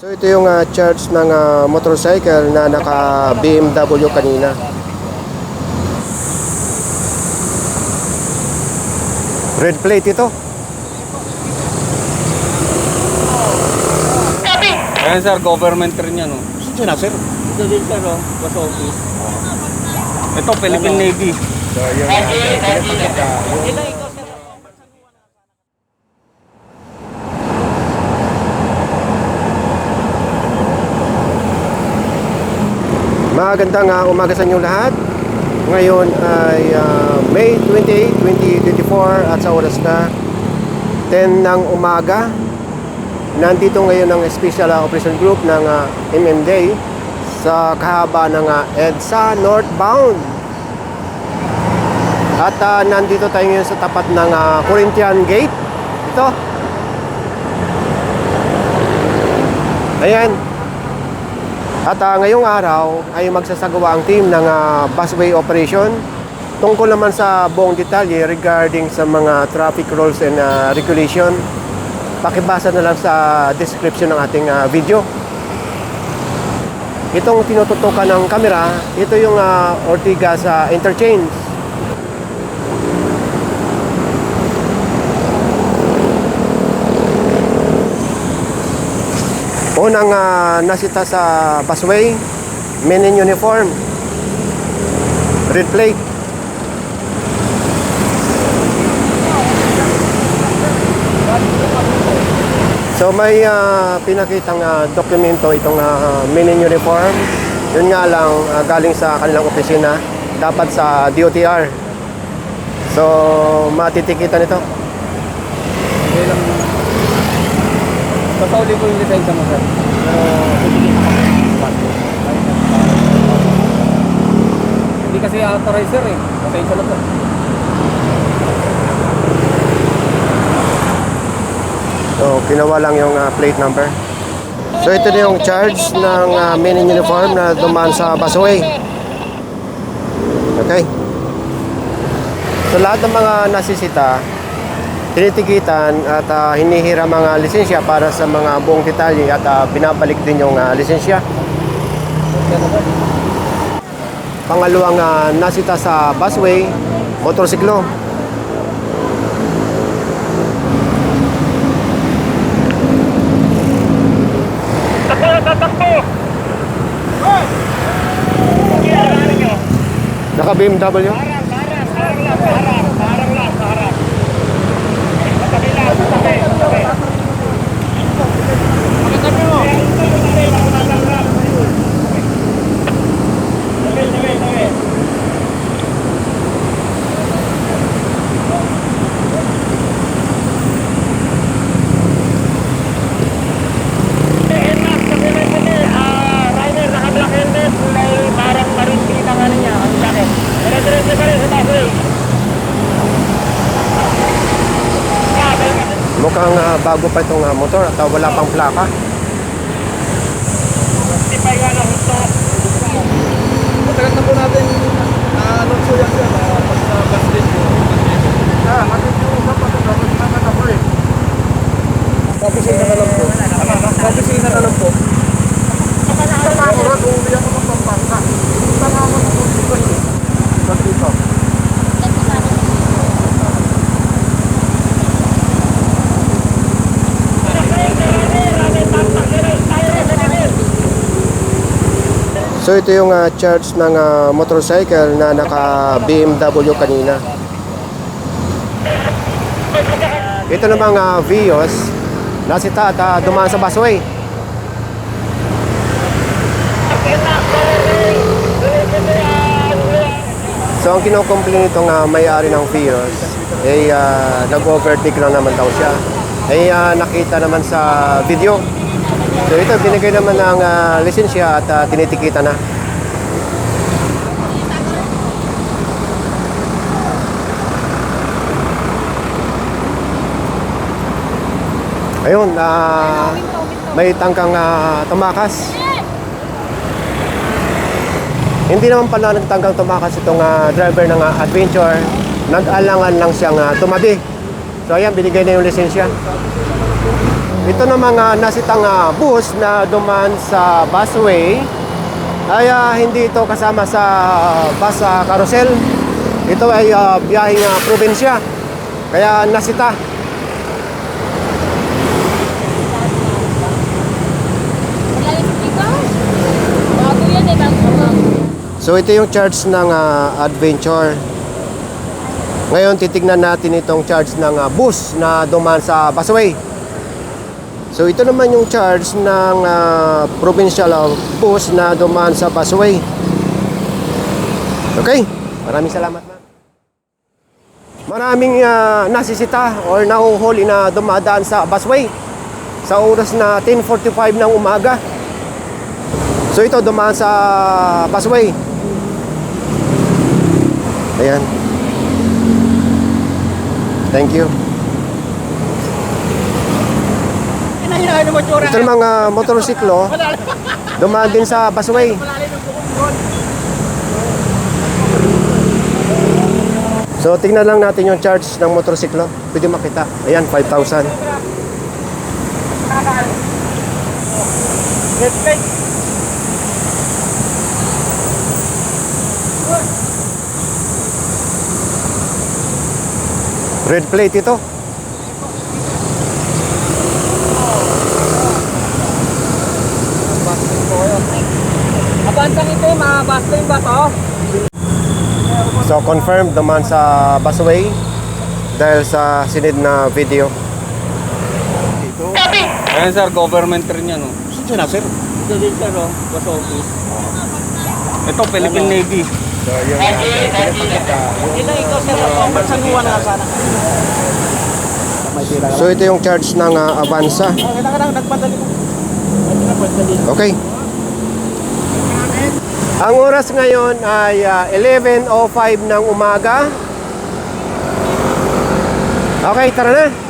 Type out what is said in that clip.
So ito yung ah, charge ng ah, motorcycle na naka BMW kanina. Red plate ito. Ayan sir, government rin yan. Oh. Sino na sir? Ito din sir, oh, bus office. Ito, Philippine Navy. So yung uh, pinapakita. Magandang uh, umaga sa inyo lahat. Ngayon ay ah, May 28, 2024 at sa oras na 10 ng umaga. Nandito ngayon ang Special ah, Operation Group ng ah, MMDA sa kahaba ng ah, EDSA Northbound. At ah, nandito tayo ngayon sa tapat ng ah, Corinthian Gate. Ito. Ayan. At ah, ngayong araw ay magsasagawa ang team ng ah, busway operation tungkol naman sa buong detalye regarding sa mga traffic rules and ah, regulation. Pakibasa na lang sa description ng ating ah, video. Itong tinututukan ng kamera, ito yung ah, Ortigas ah, Interchange. Unang ah, nasita sa busway, men in uniform, red plate. So may ah, pinakitang ah, dokumento itong ah, men in uniform. Yun nga lang ah, galing sa kanilang opisina, dapat sa DOTR. So matitikitan ito. Okay lang. Pasauli ko yung lisensya mo sir. Hindi kasi authorized sir eh. Pasensya na po. So, kinuha lang yung ah, plate number. So, ito na yung charge ng uh, men in uniform na dumaan sa busway. Okay. So, lahat ng mga nasisita, tinitikitan at ah, hinihira mga lisensya para sa mga buong detalye at ah, binabalik din yung ah, lisensya. Pangalawang ah, nasita sa busway, motorsiklo. Naka BMW? Mukhang ah, bago pa itong ah, motor at ah, wala pang plaka. Matagal na po natin na-announce yan sir. Basta bus din po. Ah, yung usapan ito. Dapat naman ako eh. Sa opisina na lang po. Sa opisina na lang po. Ako rin, uuwi ako ng Pampanga. Punta nga ako ng dito eh. Sa dito. So ito yung ah, charge ng ah, motorcycle na naka BMW kanina. Ito namang uh, Vios, nasita at ah, dumaan sa busway. So ang kinukomplain itong ah, may-ari ng Vios, ay ah, nag-overtake lang naman daw siya. Ay ah, nakita naman sa video. So ito, binigay naman ng ah, lisensya at uh, tinitikita na. Ayun, ah, may tangkang ah, tumakas. Hindi naman pala nagtangkang tumakas itong ah, driver ng ah, adventure. Nag-alangan lang siyang ah, tumabi. So ayan, binigay na yung lisensya. Ito na mga nasitang ah, bus na duman sa busway ay ah, hindi ito kasama sa bus ah, carousel. Ito ay ah, biyaheng ah, probinsya. Kaya nasita. So ito yung charge ng ah, adventure. Ngayon titignan natin itong charge ng ah, bus na dumaan sa busway. So ito naman yung charge ng ah, provincial ah, bus na dumaan sa busway. Okay, maraming salamat ma'am. Maraming ah, nasisita or nahuhuli na dumadaan sa busway sa oras na 10.45 ng umaga. So ito dumaan sa busway. Ayan. Thank you. Ito yung mga motorsiklo, dumaan din sa busway. So, tingnan lang natin yung charge ng motorsiklo. Pwede makita. Ayan, 5,000. Red plate. Red ito. Abansang ito, mga busting ba to? So, confirmed naman sa busway dahil sa sinid na video. Ayan sir, government rin yan. Oh. Saan na, sir? Ito din sir, oh, bus office. Ito, Philippine Navy. So, uh, pinapakita. Ito, ito, sir. Abansang huwa na sana. So, ito yung charge ng uh, Avanza. nagpadali. Nagpadali. Okay. Ang oras ngayon ay ah, 11.05 ng umaga. Okay, tara na.